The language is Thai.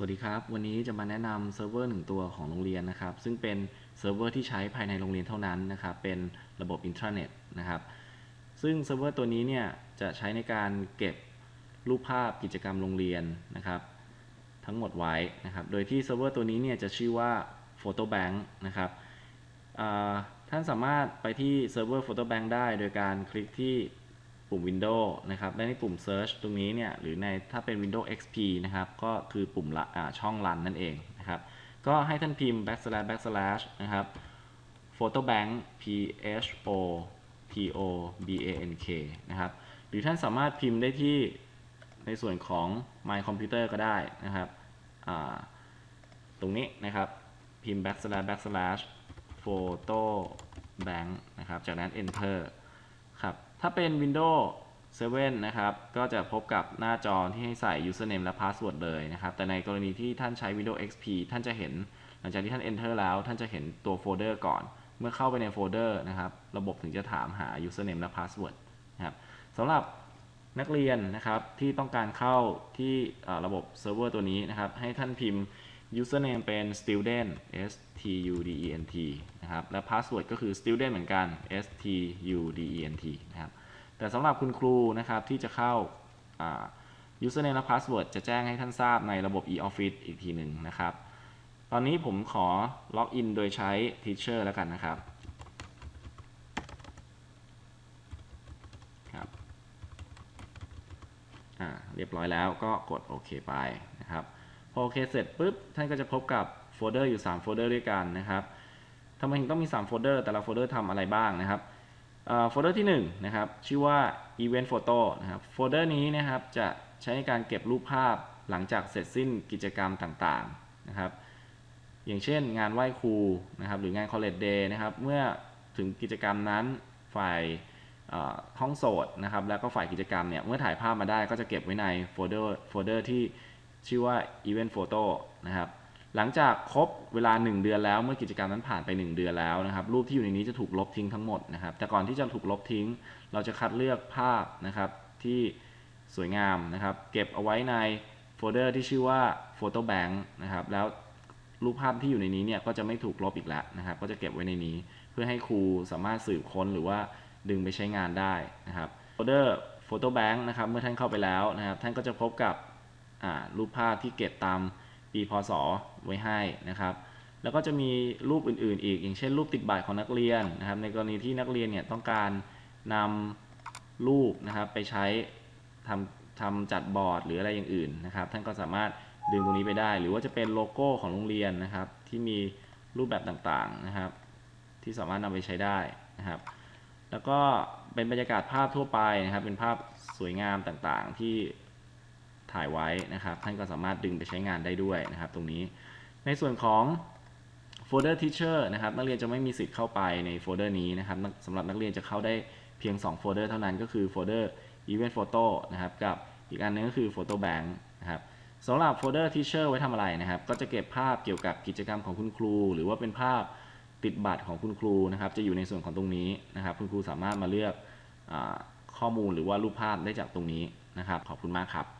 สวัสดีครับ วันนี้จะมาแนะนำเซิร์ฟเวอร์หนึ่งตัวของโรงเรียนนะครับ ซึ่งเป็นเซิร์ฟเวอร์ที่ใช้ภายในโรงเรียนเท่านั้นนะครับ เป็นระบบอินทราเน็ตนะครับ ซึ่งเซิร์ฟเวอร์ตัวนี้เนี่ยจะใช้ในการเก็บรูปภาพกิจกรรมโรงเรียนนะครับ ทั้งหมดไว้นะครับ โดยที่เซิร์ฟเวอร์ตัวนี้เนี่ยจะชื่อว่า Photo Bank นะครับท่านสามารถไปที่เซิร์ฟเวอร์ Photo Bank ได้ โดยการคลิกที่ ปุ่ม Windows นะครับ และในปุ่ม Search ตรงนี้เนี่ย หรือในถ้าเป็น Windows XP นะครับ ก็คือปุ่มละช่อง Run นั่นเองนะครับ ก็ให้ท่านพิมพ์ backslash backslash นะครับ photo bank p h o t o b a n k นะครับ หรือท่านสามารถพิมพ์ได้ที่ในส่วนของ my computer ก็ได้นะครับตรงนี้นะครับ พิมพ์ backslash backslash photo bank นะครับ จากนั้น enter ครับ ถ้าเป็น Windows 7 นะครับ ก็จะพบกับหน้าจอที่ให้ใส่ username และ password เลยนะครับ แต่ในกรณีที่ท่านใช้ Windows XP ท่านจะเห็น หลังจากที่ท่าน enter แล้ว ท่านจะเห็นตัวโฟลเดอร์ก่อน เมื่อเข้าไปในโฟลเดอร์นะครับ ระบบถึงจะถามหา username และ password นะครับสำหรับนักเรียนนะครับที่ต้องการเข้าที่ระบบเซิร์ฟเวอร์ตัวนี้นะครับ ให้ท่านพิมพ์ username เป็น student s t u d e n t นะครับ และ password ก็คือ student เหมือนกัน s t u d e n t นะครับ แต่สำหรับคุณครูนะครับที่จะเข้าา username และ password จะแจ้งให้ท่านทราบในระบบ e-office อีกทีหนึ่งนะครับ ตอนนี้ผมขอล็อกอินโดยใช้ Teacher แล้วกันนะครับครับ อ่า เรียบร้อยแล้วก็กดโอเคไปนะครับ โอเคเสร็จปุ๊บท่านก็จะพบกับโฟลเดอร์อยู่ 3 โฟลเดอร์ด้วยกันนะครับทำไมถึงต้องมี 3 โฟลเดอร์ แต่ละโฟลเดอร์ทำอะไรบ้างนะครับโฟลเดอร์ที่1นะครับชื่อว่า Event Photo นะครับโฟลเดอร์นี้นะครับจะใช้ในการเก็บรูปภาพหลังจากเสร็จสิ้นกิจกรรมต่างๆนะครับ อย่างเช่นงานไหว้ครูนะครับหรืองาน College Day นะครับเมื่อถึงกิจกรรมนั้นฝ่ายห้องโสดนะครับแล้วก็ฝ่ายกิจกรรมเนี่ยเมื่อถ่ายภาพมาได้ก็จะเก็บไว้ในโฟลเดอร์โฟลเดอร์ที่ ชื่อว่า Event Photo นะครับหลังจากครบเวลา 1 เดือนแล้วเมื่อกิจกรรมนั้นผ่านไป 1 เดือนแล้วนะครับรูปที่อยู่ในนี้จะถูกลบทิ้งทั้งหมดนะครับแต่ก่อนที่จะถูกลบทิ้ง เราจะคัดเลือกภาพนะครับที่สวยงามนะครับ เก็บเอาไว้ในโฟลเดอร์ที่ชื่อว่า Photo Bank นะครับแล้วรูปภาพที่อยู่ในนี้เนี่ยก็จะไม่ถูกลบอีกแล้วนะครับ ก็จะเก็บไว้ในนี้ เพื่อให้ครูสามารถสืบค้นหรือว่าดึงไปใช้งานได้นะครับโฟลเดอร์โฟโต้แบงค์นะครับเมื่อท่านเข้าไปแล้วนะครับ ท่านก็จะพบกับ รูปภาพที่เก็บตามปีพศไว้ให้นะครับ แล้วก็จะมีรูปอื่นๆ อีก อย่างเช่น รูปติดบัตรของนักเรียนนะครับ ในกรณีที่นักเรียนเนี่ยต้องการนำรูปนะครับไปใช้ทำทำจัดบอร์ดหรืออะไรอย่างอื่นนะครับ ท่านก็สามารถดึงตรงนี้ไปได้ หรือว่าจะเป็นโลโก้ของโรงเรียนนะครับ ที่มีรูปแบบต่างๆนะครับ ที่สามารถนำไปใช้ได้นะครับ แล้วก็เป็นบรรยากาศภาพทั่วไปนะครับ เป็นภาพสวยงามต่างๆ ที่ ถ่ายไว้นะครับ ท่านก็สามารถดึงไปใช้งานได้ด้วยนะครับ ตรงนี้ ในส่วนของโฟลเดอร์ Teacher นะครับ นักเรียนจะไม่มีสิทธิ์เข้าไปในโฟลเดอร์นี้นะครับสำหรับนักเรียนจะเข้าได้เพียง 2 โฟลเดอร์เท่านั้นก็คือโฟลเดอร์ Event Photo นะครับ กับอีกอันหนึงก็คือ Photo Bank นะครับสำหรับโฟลเดอร์ Teacher ไว้ทำอะไรนะครับ ก็จะเก็บภาพเกี่ยวกับกิจกรรมของคุณครู หรือว่าเป็นภาพติดบัตรของคุณครูนะครับ จะอยู่ในส่วนของตรงนี้นะครับ คุณครูสามารถมาเลือกอข้อมูลหรือว่ารูปภาพได้จากตรงนี้นะครับ ขอบคุณมากครับ